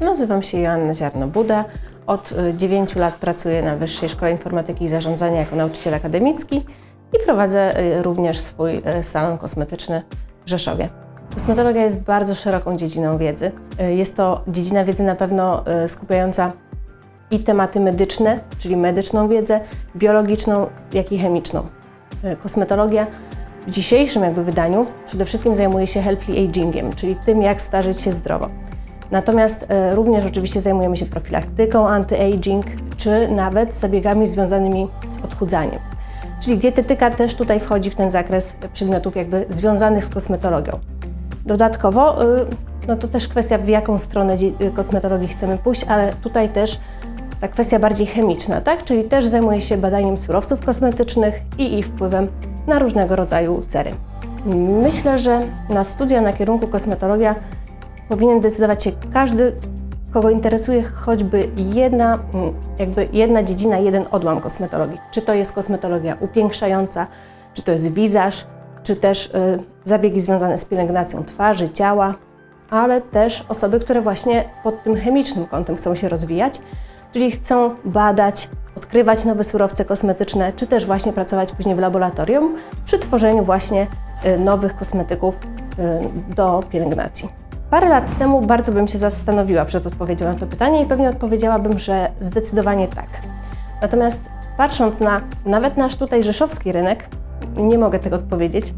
Nazywam się Joanna Ziarno-Buda. Od y, 9 lat pracuję na Wyższej Szkole Informatyki i Zarządzania jako nauczyciel akademicki i prowadzę y, również swój y, salon kosmetyczny w Rzeszowie. Kosmetologia jest bardzo szeroką dziedziną wiedzy. Y, Jest to dziedzina wiedzy na pewno y, skupiająca i tematy medyczne, czyli medyczną wiedzę, biologiczną, jak i chemiczną. Y, Kosmetologia w dzisiejszym jakby wydaniu przede wszystkim zajmuje się healthy agingiem, czyli tym, jak starzeć się zdrowo. Natomiast e, również oczywiście zajmujemy się profilaktyką anti-aging, czy nawet zabiegami związanymi z odchudzaniem. Czyli dietetyka też tutaj wchodzi w ten zakres przedmiotów jakby związanych z kosmetologią. Dodatkowo, y, no to też kwestia, w jaką stronę y, kosmetologii chcemy pójść, ale tutaj też ta kwestia bardziej chemiczna, tak? Czyli też zajmuje się badaniem surowców kosmetycznych i ich wpływem na różnego rodzaju cery. Myślę, że na studia na kierunku kosmetologia powinien decydować się każdy, kogo interesuje choćby jedna, mm, jakby jedna dziedzina, jeden odłam kosmetologii. Czy to jest kosmetologia upiększająca, czy to jest wizaż, czy też y, zabiegi związane z pielęgnacją twarzy, ciała, ale też osoby, które właśnie pod tym chemicznym kątem chcą się rozwijać, czyli chcą badać, odkrywać nowe surowce kosmetyczne, czy też właśnie pracować później w laboratorium przy tworzeniu właśnie y, nowych kosmetyków y, do pielęgnacji. Parę lat temu bardzo bym się zastanowiła przed odpowiedzią na to pytanie i pewnie odpowiedziałabym, że zdecydowanie tak. Natomiast patrząc na nawet nasz tutaj rzeszowski rynek, nie mogę tego odpowiedzieć,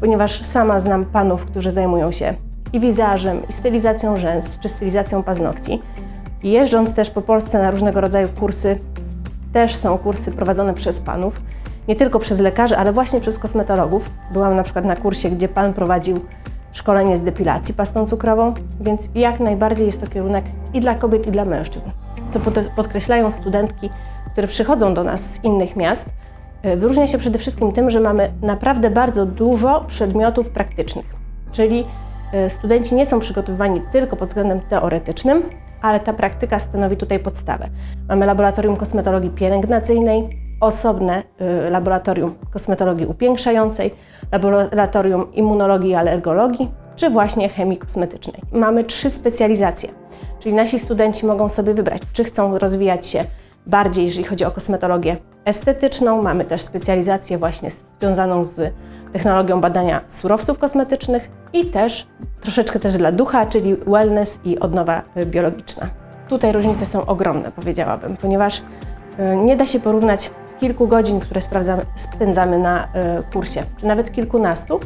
ponieważ sama znam panów, którzy zajmują się i wizażem, i stylizacją rzęs, czy stylizacją paznokci. Jeżdżąc też po Polsce na różnego rodzaju kursy, też są kursy prowadzone przez panów, nie tylko przez lekarzy, ale właśnie przez kosmetologów. Byłam na przykład na kursie, gdzie pan prowadził szkolenie z depilacji pastą cukrową, więc jak najbardziej jest to kierunek i dla kobiet, i dla mężczyzn. Co pod- podkreślają studentki, które przychodzą do nas z innych miast, y, wyróżnia się przede wszystkim tym, że mamy naprawdę bardzo dużo przedmiotów praktycznych. Czyli y, studenci nie są przygotowywani tylko pod względem teoretycznym, ale ta praktyka stanowi tutaj podstawę. Mamy laboratorium kosmetologii pielęgnacyjnej, osobne y, laboratorium kosmetologii upiększającej, laboratorium immunologii i alergologii, czy właśnie chemii kosmetycznej. Mamy trzy specjalizacje, czyli nasi studenci mogą sobie wybrać, czy chcą rozwijać się bardziej, jeżeli chodzi o kosmetologię estetyczną. Mamy też specjalizację właśnie związaną z technologią badania surowców kosmetycznych i też troszeczkę też dla ducha, czyli wellness i odnowa y, biologiczna. Tutaj różnice są ogromne, powiedziałabym, ponieważ y, nie da się porównać kilku godzin, które spędzamy na y, kursie, czy nawet kilkunastu,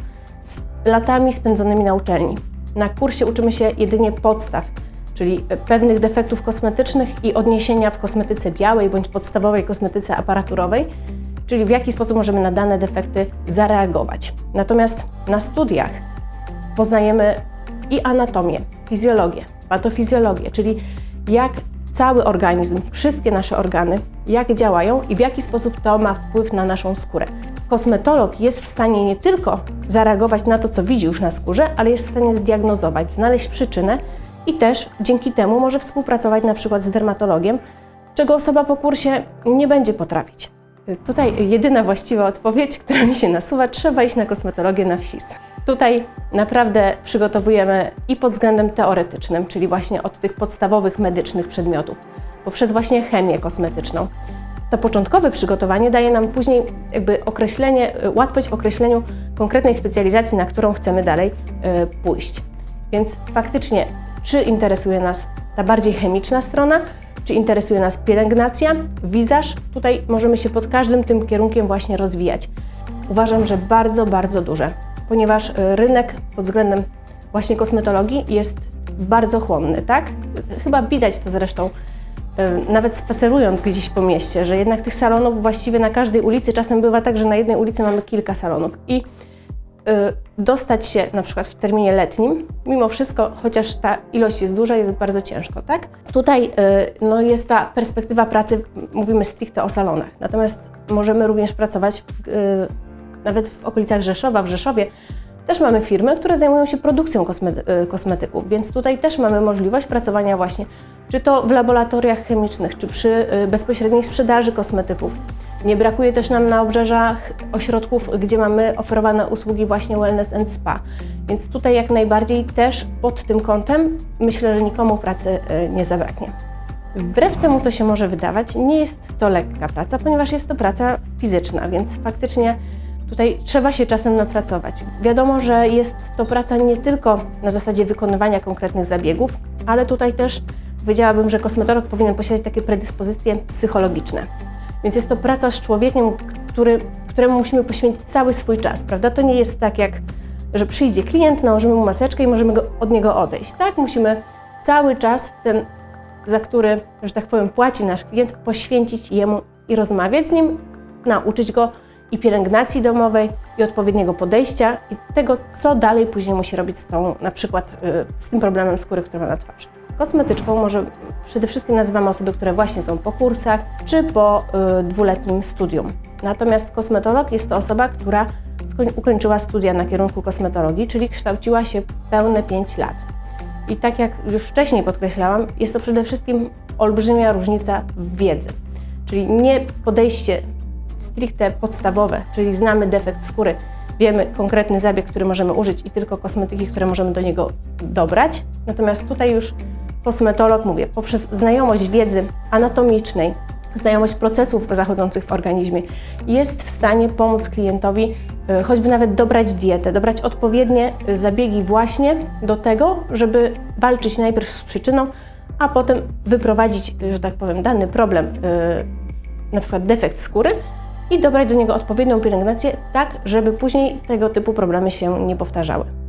z latami spędzonymi na uczelni. Na kursie uczymy się jedynie podstaw, czyli y, pewnych defektów kosmetycznych i odniesienia w kosmetyce białej bądź podstawowej kosmetyce aparaturowej, czyli w jaki sposób możemy na dane defekty zareagować. Natomiast na studiach poznajemy i anatomię, fizjologię, patofizjologię, czyli jak cały organizm, wszystkie nasze organy, jak działają i w jaki sposób to ma wpływ na naszą skórę. Kosmetolog jest w stanie nie tylko zareagować na to, co widzi już na skórze, ale jest w stanie zdiagnozować, znaleźć przyczynę i też dzięki temu może współpracować na przykład z dermatologiem, czego osoba po kursie nie będzie potrafić. Tutaj jedyna właściwa odpowiedź, która mi się nasuwa, trzeba iść na kosmetologię na wsis. Tutaj naprawdę przygotowujemy i pod względem teoretycznym, czyli właśnie od tych podstawowych medycznych przedmiotów, poprzez właśnie chemię kosmetyczną. To początkowe przygotowanie daje nam później jakby określenie, y, łatwość w określeniu konkretnej specjalizacji, na którą chcemy dalej y, pójść. Więc faktycznie, czy interesuje nas ta bardziej chemiczna strona, czy interesuje nas pielęgnacja, wizaż, tutaj możemy się pod każdym tym kierunkiem właśnie rozwijać. Uważam, że bardzo, bardzo duże, ponieważ y, rynek pod względem właśnie kosmetologii jest bardzo chłonny, tak? Chyba widać to zresztą nawet spacerując gdzieś po mieście, że jednak tych salonów właściwie na każdej ulicy, czasem bywa tak, że na jednej ulicy mamy kilka salonów i y, dostać się na przykład w terminie letnim, mimo wszystko, chociaż ta ilość jest duża, jest bardzo ciężko, tak? Tutaj y, no, jest ta perspektywa pracy, mówimy stricte o salonach, natomiast możemy również pracować nawet w okolicach Rzeszowa, w Rzeszowie, też mamy firmy, które zajmują się produkcją y, kosmetyków, więc tutaj też mamy możliwość pracowania właśnie, czy to w laboratoriach chemicznych, czy przy y, bezpośredniej sprzedaży kosmetyków. Nie brakuje też nam na obrzeżach ośrodków, gdzie mamy oferowane usługi właśnie wellness and spa. Więc tutaj jak najbardziej też pod tym kątem myślę, że nikomu pracy y, nie zabraknie. Wbrew temu, co się może wydawać, nie jest to lekka praca, ponieważ jest to praca fizyczna, więc faktycznie tutaj trzeba się czasem napracować. Wiadomo, że jest to praca nie tylko na zasadzie wykonywania konkretnych zabiegów, ale tutaj też powiedziałabym, że kosmetolog powinien posiadać takie predyspozycje psychologiczne. Więc jest to praca z człowiekiem, który, któremu musimy poświęcić cały swój czas, prawda? To nie jest tak jak, że przyjdzie klient, nałożymy mu maseczkę i możemy go, od niego odejść. Tak, musimy cały czas ten za który, że tak powiem, płaci nasz klient, poświęcić jemu i rozmawiać z nim, nauczyć go i pielęgnacji domowej, i odpowiedniego podejścia, i tego, co dalej później musi robić z tą, na przykład y, z tym problemem skóry, który ma na twarzy. Kosmetyczką może przede wszystkim nazywamy osoby, które właśnie są po kursach, czy po y, dwuletnim studium. Natomiast kosmetolog jest to osoba, która ukończyła studia na kierunku kosmetologii, czyli kształciła się pełne 5 lat. I tak jak już wcześniej podkreślałam, jest to przede wszystkim olbrzymia różnica w wiedzy. Czyli nie podejście stricte podstawowe, czyli znamy defekt skóry, wiemy konkretny zabieg, który możemy użyć i tylko kosmetyki, które możemy do niego dobrać. Natomiast tutaj już kosmetolog, mówię, poprzez znajomość wiedzy anatomicznej, znajomość procesów zachodzących w organizmie, jest w stanie pomóc klientowi y, choćby nawet dobrać dietę, dobrać odpowiednie y, zabiegi właśnie do tego, żeby walczyć najpierw z przyczyną, a potem wyprowadzić, y, że tak powiem, dany problem, na przykład defekt skóry i dobrać do niego odpowiednią pielęgnację, tak żeby później tego typu problemy się nie powtarzały.